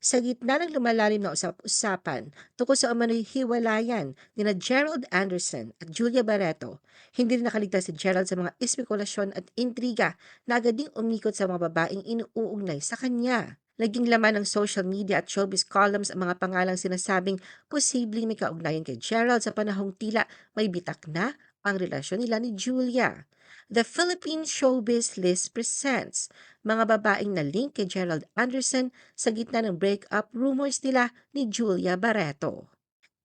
Sa gitna ng lumalalim na usap-usapan tungkol sa umano'y hiwalayan nina Gerald Anderson at Julia Barreto, hindi rin nakaligtas si Gerald sa mga espekulasyon at intriga na agad umikot sa mga babaeng inuugnay sa kanya. Naging laman ng social media at showbiz columns ang mga pangalang sinasabing posibleng may kaugnayan kay Gerald sa panahong tila may bitak na ang relasyon nila ni Julia. The Philippine Showbiz List presents mga babaeng na link kay Gerald Anderson sa gitna ng breakup rumors nila ni Julia Barreto.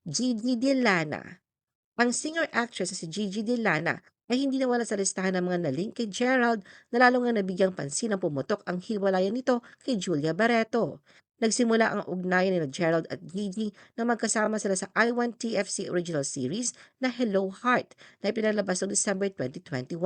Gigi Delana Ang singer-actress na si Gigi Delana ay hindi nawala sa listahan ng mga nalink kay Gerald na lalo nga nabigyang pansin ang pumutok ang hiwalayan nito kay Julia Barreto. Nagsimula ang ugnayan ni Gerald at Gigi na magkasama sila sa I Want TFC original series na Hello Heart na ipinalabas noong December 2021.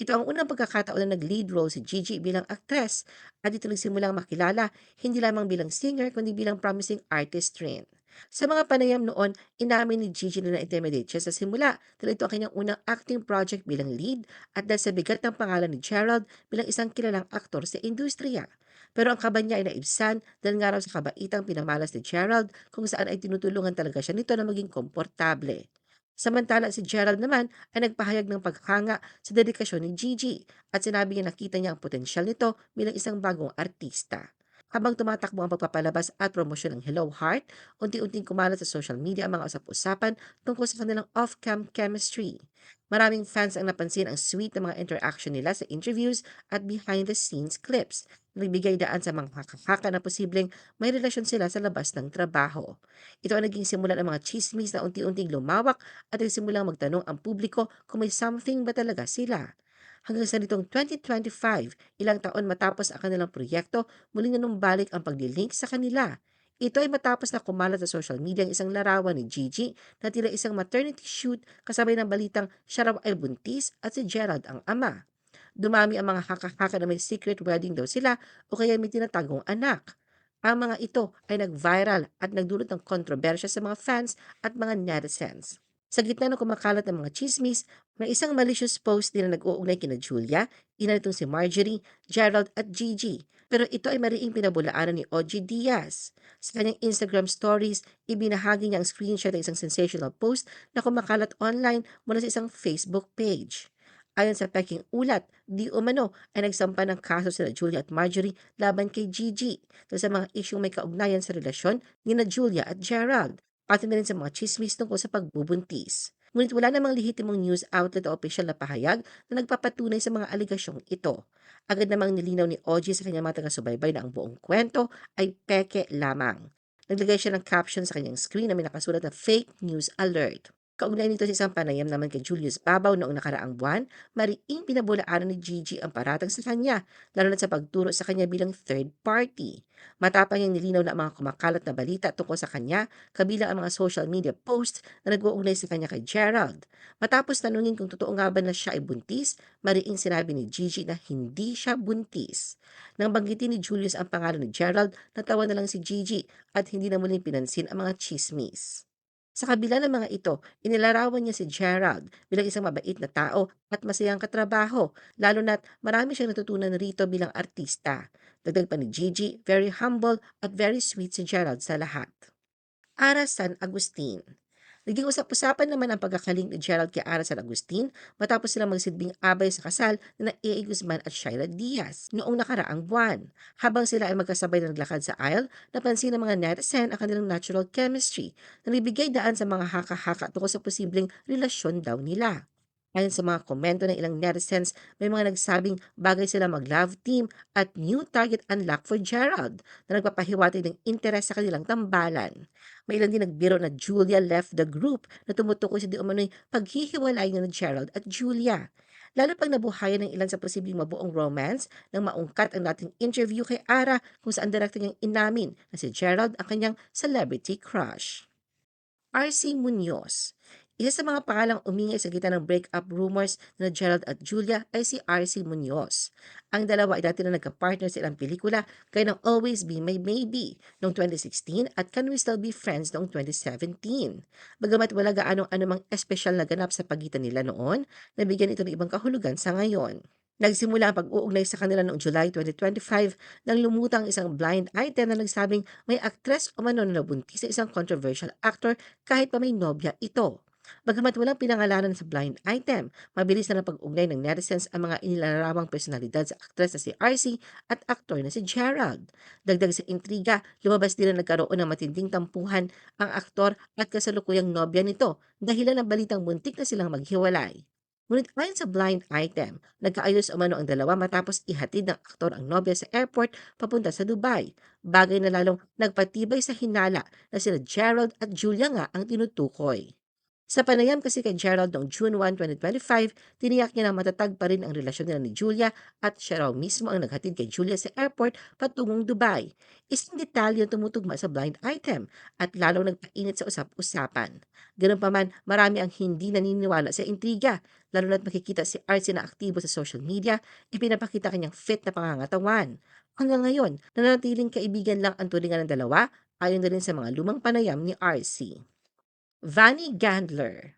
Ito ang unang pagkakataon na nag-lead role si Gigi bilang aktres at dito nagsimulang makilala hindi lamang bilang singer kundi bilang promising artist rin. Sa mga panayam noon, inamin ni Gigi na na-intimidate siya sa simula dahil ito ang kanyang unang acting project bilang lead at dahil sa bigat ng pangalan ni Gerald bilang isang kilalang aktor sa industriya. Pero ang kaba niya ay naibsan dahil nga raw sa kabaitang pinamalas ni Gerald kung saan ay tinutulungan talaga siya nito na maging komportable. Samantala si Gerald naman ay nagpahayag ng paghanga sa dedikasyon ni Gigi at sinabi niya nakita niya ang potensyal nito bilang isang bagong artista. Habang tumatakbo ang pagpapalabas at promosyon ng Hello Heart, unti-unting kumalat sa social media ang mga usap-usapan tungkol sa kanilang off-cam chemistry. Maraming fans ang napansin ang sweet na mga interaction nila sa interviews at behind-the-scenes clips. Nagbigay daan sa mga kakaka na posibleng may relasyon sila sa labas ng trabaho. Ito ang naging simulan ng mga chismis na unti-unting lumawak at nagsimulang magtanong ang publiko kung may something ba talaga sila. Hanggang sa nitong 2025, ilang taon matapos ang kanilang proyekto, muling nanumbalik ang paglilink sa kanila. Ito ay matapos na kumalat sa social media ang isang larawan ni Gigi na tila isang maternity shoot kasabay ng balitang siya raw ay buntis at si Gerald ang ama. Dumami ang mga haka-haka na may secret wedding daw sila o kaya may tinatagong anak. Ang mga ito ay nag-viral at nagdulot ng kontrobersya sa mga fans at mga netizens. Sa gitna ng kumakalat ng mga chismis, may isang malicious post din na nag-uugnay kina Julia, ina si Marjorie, Gerald at Gigi. Pero ito ay mariing pinabulaanan ni OG Diaz. Sa kanyang Instagram stories, ibinahagi niya ang screenshot ng isang sensational post na kumakalat online mula sa isang Facebook page. Ayon sa peking ulat, di umano ay nagsampa ng kaso sila Julia at Marjorie laban kay Gigi dahil sa mga isyong may kaugnayan sa relasyon ni na Julia at Gerald pati na rin sa mga chismis tungkol sa pagbubuntis. Ngunit wala namang lehitimong news outlet o official na pahayag na nagpapatunay sa mga aligasyong ito. Agad namang nilinaw ni OG sa kanyang mga taga-subaybay na ang buong kwento ay peke lamang. Naglagay siya ng caption sa kanyang screen na may nakasulat na fake news alert. Kaugnay nito sa isang panayam naman kay Julius Babaw noong nakaraang buwan, mariing pinabulaanan ni Gigi ang paratang sa kanya, lalo na sa pagturo sa kanya bilang third party. Matapang niyang nilinaw na mga kumakalat na balita tungkol sa kanya, kabilang ang mga social media posts na nag-uugnay sa kanya kay Gerald. Matapos tanungin kung totoo nga ba na siya ay buntis, mariing sinabi ni Gigi na hindi siya buntis. Nang banggitin ni Julius ang pangalan ni Gerald, natawa na lang si Gigi at hindi na muling pinansin ang mga chismis. Sa kabila ng mga ito, inilarawan niya si Gerald bilang isang mabait na tao at masayang katrabaho, lalo na't marami siyang natutunan rito bilang artista. Dagdag pa ni Gigi, very humble at very sweet si Gerald sa lahat. Ara San Agustin Naging usap-usapan naman ang pagkakaling ni Gerald kay Ara San Agustin matapos silang magsilbing abay sa kasal na A.A. Guzman at Shaila Diaz noong nakaraang buwan. Habang sila ay magkasabay na naglakad sa aisle, napansin ng mga netizen ang kanilang natural chemistry na nagbigay daan sa mga haka-haka tungkol sa posibleng relasyon daw nila. Ayon sa mga komento ng ilang netizens, may mga nagsabing bagay sila mag-love team at new target unlock for Gerald na nagpapahiwatig ng interes sa kanilang tambalan. May ilan din nagbiro na Julia left the group na tumutukoy sa di umano'y paghihiwalay ng Gerald at Julia. Lalo pag nabuhayan ng ilan sa posibleng mabuong romance nang maungkat ang dating interview kay Ara kung saan direkta niyang inamin na si Gerald ang kanyang celebrity crush. RC Munoz isa sa mga pangalang umingay sa gitna ng breakup rumors na Gerald at Julia ay si RC Munoz. Ang dalawa ay dati na nagka-partner sa ilang pelikula gaya ng Always Be My Maybe noong 2016 at Can We Still Be Friends noong 2017. Bagamat wala gaano anumang espesyal na ganap sa pagitan nila noon, nabigyan ito ng ibang kahulugan sa ngayon. Nagsimula ang pag-uugnay sa kanila noong July 2025 nang lumutang isang blind item na nagsabing may aktres o mano na nabuntis sa isang controversial actor kahit pa may nobya ito. Bagamat walang pinangalanan sa blind item, mabilis na napag-ugnay ng netizens ang mga inilarawang personalidad sa aktres na si RC at aktor na si Gerald. Dagdag sa intriga, lumabas din na nagkaroon ng matinding tampuhan ang aktor at kasalukuyang nobya nito dahilan ng balitang muntik na silang maghiwalay. Ngunit ayon sa blind item, nagkaayos umano ang dalawa matapos ihatid ng aktor ang nobya sa airport papunta sa Dubai. Bagay na lalong nagpatibay sa hinala na sila Gerald at Julia nga ang tinutukoy. Sa panayam kasi kay Gerald noong June 1, 2025, tiniyak niya na matatag pa rin ang relasyon nila ni Julia at siya raw mismo ang naghatid kay Julia sa airport patungong Dubai. Isang detalye ang tumutugma sa blind item at lalong nagpainit sa usap-usapan. Ganun pa man, marami ang hindi naniniwala sa intriga, lalo na't makikita si Artsy na aktibo sa social media, ipinapakita kanyang fit na pangangatawan. Hanggang ngayon, nananatiling kaibigan lang ang tulingan ng dalawa ayon na rin sa mga lumang panayam ni RC. Vanny Gandler.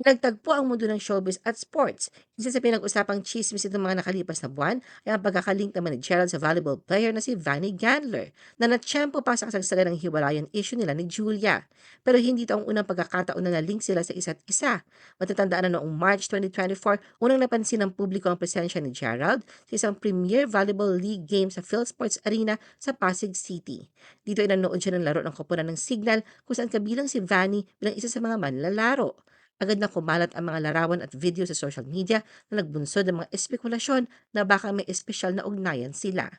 Nagtagpo ang mundo ng showbiz at sports. Isa sa pinag-usapang chismis itong mga nakalipas na buwan ay ang pagkakalink naman ni Gerald sa volleyball player na si Vanny Gandler na natsyempo pa sa kasagsagan ng hiwalayan issue nila ni Julia. Pero hindi ito ang unang pagkakataon na na-link sila sa isa't isa. Matatandaan na noong March 2024, unang napansin ng publiko ang presensya ni Gerald sa isang Premier Volleyball League game sa PhilSports Arena sa Pasig City. Dito ay nanood siya ng laro ng koponan ng Signal kung saan kabilang si Vanny bilang isa sa mga manlalaro. Agad na kumalat ang mga larawan at video sa social media na nagbunsod ng mga espekulasyon na baka may espesyal na ugnayan sila.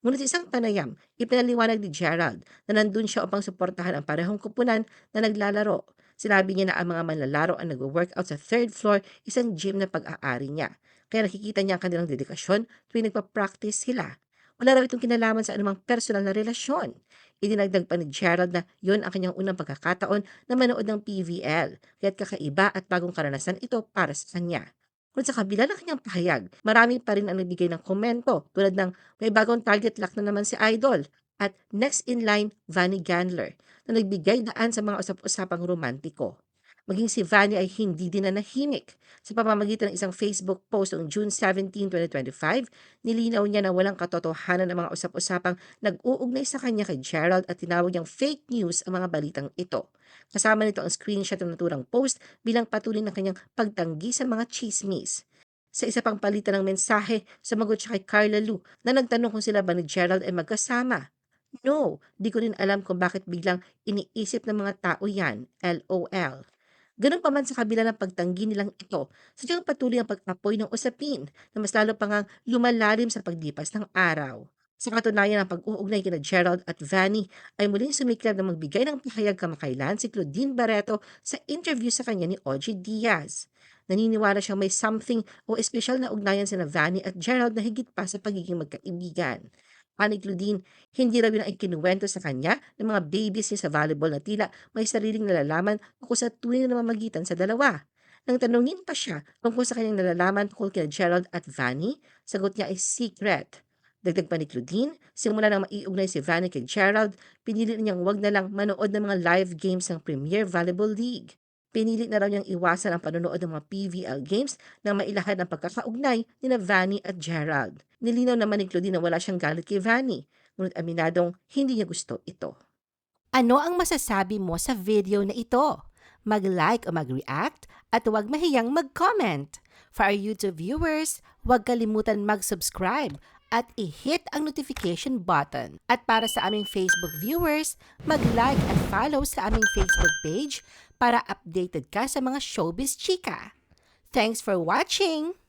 Ngunit sa isang panayam, ipinaliwanag ni Gerald na nandun siya upang suportahan ang parehong kupunan na naglalaro. Sinabi niya na ang mga manlalaro ang nag-workout sa third floor, isang gym na pag-aari niya. Kaya nakikita niya ang kanilang dedikasyon tuwing nagpa-practice sila. Wala raw itong kinalaman sa anumang personal na relasyon. Idinagdag pa ni Gerald na yon ang kanyang unang pagkakataon na manood ng PVL, kaya't kakaiba at bagong karanasan ito para sa kanya. Kung sa kabila ng kanyang pahayag, marami pa rin ang nagbigay ng komento tulad ng may bagong target lock na naman si Idol at next in line, Vanny Gandler na nagbigay daan sa mga usap-usapang romantiko. Maging si Vanny ay hindi din na nahimik. Sa pamamagitan ng isang Facebook post noong June 17, 2025, nilinaw niya na walang katotohanan ng mga usap-usapang nag-uugnay sa kanya kay Gerald at tinawag niyang fake news ang mga balitang ito. Kasama nito ang screenshot ng naturang post bilang patuloy ng kanyang pagtanggi sa mga chismis. Sa isa pang palitan ng mensahe, sumagot siya kay Carla Lu na nagtanong kung sila ba ni Gerald ay magkasama. No, di ko rin alam kung bakit biglang iniisip ng mga tao yan, LOL. Ganun pa man sa kabila ng pagtanggi nilang ito, sadyang patuloy ang pag-apoy ng usapin na mas lalo pa ngang lumalalim sa paglipas ng araw. Sa katunayan ng pag-uugnay kina Gerald at Vanny ay muling sumiklab na magbigay ng pahayag kamakailan si Claudine Barreto sa interview sa kanya ni Ogie Diaz. Naniniwala siyang may something o espesyal na ugnayan sina Vanny at Gerald na higit pa sa pagiging magkaibigan. Ani Claudine, hindi raw yun ang ikinuwento sa kanya ng mga babies niya sa volleyball na tila may sariling nalalaman tungkol sa tunay na namamagitan sa dalawa. Nang tanungin pa siya tungkol sa kanyang nalalaman tungkol kina Gerald at Vanny, sagot niya ay secret. Dagdag pa ni Claudine, simula nang maiugnay si Vanny kay Gerald, pinili niyang wag na lang manood ng mga live games ng Premier Volleyball League. Pinili na raw niyang iwasan ang panonood ng mga PVL games na mailahad ang pagkakaugnay ni na Vanny at Gerald. Nilinaw naman ni Claudine na wala siyang galit kay Vanny, ngunit aminadong hindi niya gusto ito. Ano ang masasabi mo sa video na ito? Mag-like o mag-react at huwag mahiyang mag-comment. For our YouTube viewers, huwag kalimutan mag-subscribe at i-hit ang notification button. At para sa aming Facebook viewers, mag-like at follow sa aming Facebook page para updated ka sa mga showbiz chika. Thanks for watching!